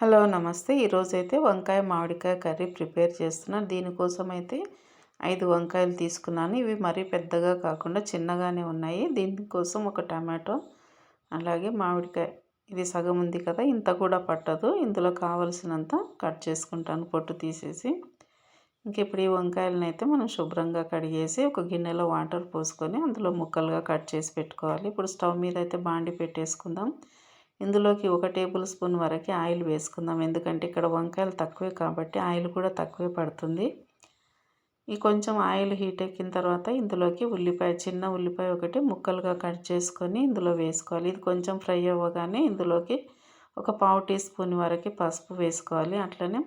Hello నమస్తే. ఈరోజైతే వంకాయ మామిడికాయ కర్రీ ప్రిపేర్ చేస్తున్నాను దీనికోసం అయితే ఐదు వంకాయలు తీసుకున్నాను. ఇవి మరీ పెద్దగా కాకుండా చిన్నగానే ఉన్నాయి. దీనికోసం ఒక టమాటో అలాగే మామిడికాయ. ఇది సగం ఉంది కదా ఇంత కూడా పట్టదు. ఇందులో కావలసినంత కట్ చేసుకుంటాను పొట్టు తీసేసి. ఇంక ఇప్పుడు ఈ వంకాయలను అయితే మనం శుభ్రంగా కడిగేసి ఒక గిన్నెలో వాటర్ పోసుకొని అందులో ముక్కలుగా కట్ చేసి పెట్టుకోవాలి. ఇప్పుడు స్టవ్ మీద అయితే బాండి పెట్టేసుకుందాం. ఇందులోకి ఒక టేబుల్ స్పూన్ వరకు ఆయిల్ వేసుకుందాం. ఎందుకంటే ఇక్కడ వంకాయలు తక్కువే కాబట్టి ఆయిల్ కూడా తక్కువే పడుతుంది. ఈ కొంచెం ఆయిల్ హీట్ ఎక్కిన తర్వాత ఇందులోకి ఉల్లిపాయ చిన్న ఉల్లిపాయ ఒకటి ముక్కలుగా కట్ చేసుకొని ఇందులో వేసుకోవాలి. ఇది కొంచెం ఫ్రై అవ్వగానే ఇందులోకి ఒక పావు టీ స్పూన్ వరకు పసుపు వేసుకోవాలి. అట్లనే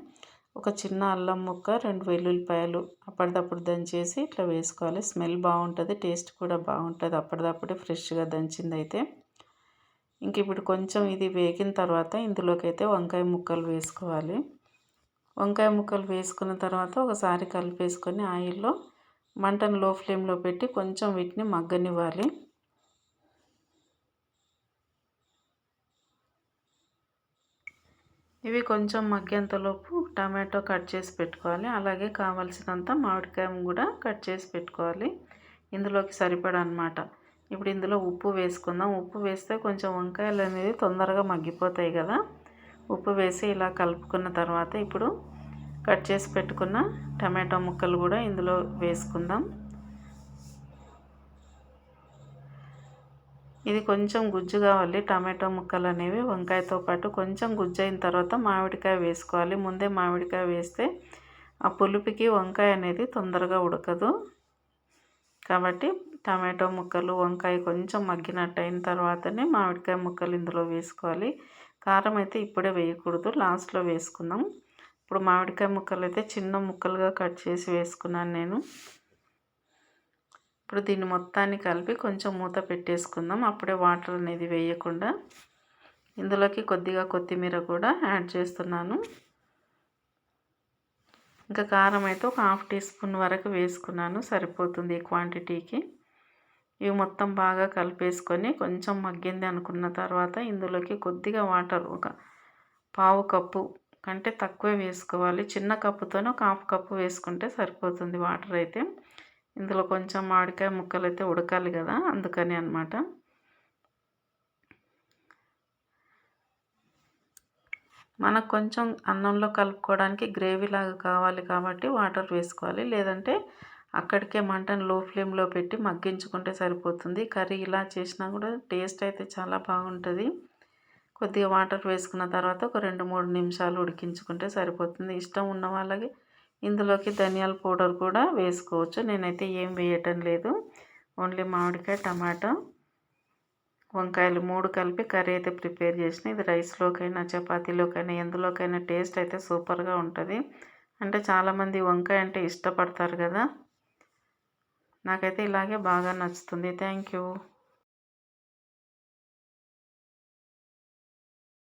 ఒక చిన్న అల్లం ముక్క రెండు వెల్లుల్లిపాయలు అప్పటిదప్పుడు దంచేసి ఇట్లా వేసుకోవాలి. స్మెల్ బాగుంటుంది టేస్ట్ కూడా బాగుంటుంది. అప్పటిదప్పుడే ఫ్రెష్గా దంచింది అయితే ఇంక ఇప్పుడు కొంచెం ఇది వేగిన తర్వాత ఇందులోకి అయితే వంకాయ ముక్కలు వేసుకోవాలి. వంకాయ ముక్కలు వేసుకున్న తర్వాత ఒకసారి కలిపేసుకొని ఆయిల్లో మంటను లో ఫ్లేమ్లో పెట్టి కొంచెం వీటిని మగ్గనివ్వాలి. ఇవి కొంచెం మగ్గేంతలోపు టమాటో కట్ చేసి పెట్టుకోవాలి. అలాగే కావలసినంత మామిడికాయ కూడా కట్ చేసి పెట్టుకోవాలి. ఇందులోకి సరిపడా అనమాట ఇప్పుడు ఇందులో ఉప్పు వేసుకుందాం. ఉప్పు వేస్తే కొంచెం వంకాయలు అనేది తొందరగా మగ్గిపోతాయి కదా. ఉప్పు వేసి ఇలా కలుపుకున్న తర్వాత ఇప్పుడు కట్ చేసి పెట్టుకున్న టమాటో ముక్కలు కూడా ఇందులో వేసుకుందాం. ఇది కొంచెం గుజ్జు కావాలి. టమాటో ముక్కలు అనేవి వంకాయతో పాటు కొంచెం గుజ్జు అయిన తర్వాత మామిడికాయ వేసుకోవాలి. ముందే మామిడికాయ వేస్తే ఆ పులుపుకి వంకాయ అనేది తొందరగా ఉడకదు. కాబట్టి టమాటో ముక్కలు వంకాయ కొంచెం మగ్గినట్టు అయిన తర్వాతనే మామిడికాయ ముక్కలు ఇందులో వేసుకోవాలి. కారం అయితే ఇప్పుడే వేయకూడదు లాస్ట్లో వేసుకుందాం. ఇప్పుడు మామిడికాయ ముక్కలు అయితే చిన్న ముక్కలుగా కట్ చేసి వేసుకున్నాను నేను. ఇప్పుడు దీన్ని మొత్తాన్ని కలిపి కొంచెం మూత పెట్టేసుకుందాం అప్పుడే వాటర్ అనేది వేయకుండా. ఇందులోకి కొద్దిగా కొత్తిమీర కూడా యాడ్ చేస్తున్నాను. ఇంకా కారం అయితే ఒక హాఫ్ టీ స్పూన్ వరకు వేసుకున్నాను సరిపోతుంది ఈ క్వాంటిటీకి. ఇవి మొత్తం బాగా కలిపేసుకొని కొంచెం మగ్గింది అనుకున్న తర్వాత ఇందులోకి కొద్దిగా వాటర్ ఒక పావు కప్పు కంటే తక్కువే వేసుకోవాలి. చిన్న కప్పుతోనే ఒక హాఫ్ కప్పు వేసుకుంటే సరిపోతుంది వాటర్ అయితే. ఇందులో కొంచెం మామిడికాయ ముక్కలు అయితే ఉడకాలి కదా అందుకని అనమాట మనకు కొంచెం అన్నంలో కలుపుకోవడానికి గ్రేవీ లాగా కావాలి కాబట్టి వాటర్ వేసుకోవాలి. లేదంటే అక్కడికే మంటను లో ఫ్లేమ్లో పెట్టి మగ్గించుకుంటే సరిపోతుంది. కర్రీ ఇలా చేసినా కూడా టేస్ట్ అయితే చాలా బాగుంటుంది. కొద్దిగా వాటర్ వేసుకున్న తర్వాత ఒక రెండు మూడు నిమిషాలు ఉడికించుకుంటే సరిపోతుంది. ఇష్టం ఉన్న వాళ్ళకి ఇందులోకి ధనియాల పౌడర్ కూడా వేసుకోవచ్చు. నేనైతే ఏం వేయటం లేదు. ఓన్లీ మామిడికాయ టమాటా. వంకాయలు మూడు కలిపి కర్రీ అయితే ప్రిపేర్ చేసిన. ఇది రైస్లోకైనా చపాతీలోకైనా ఎందులోకైనా టేస్ట్ అయితే సూపర్గా ఉంటుంది. అంటే చాలామంది వంకాయ అంటే ఇష్టపడతారు కదా. నాకైతే ఇలాగే బాగా నచ్చుతుంది. Thank you.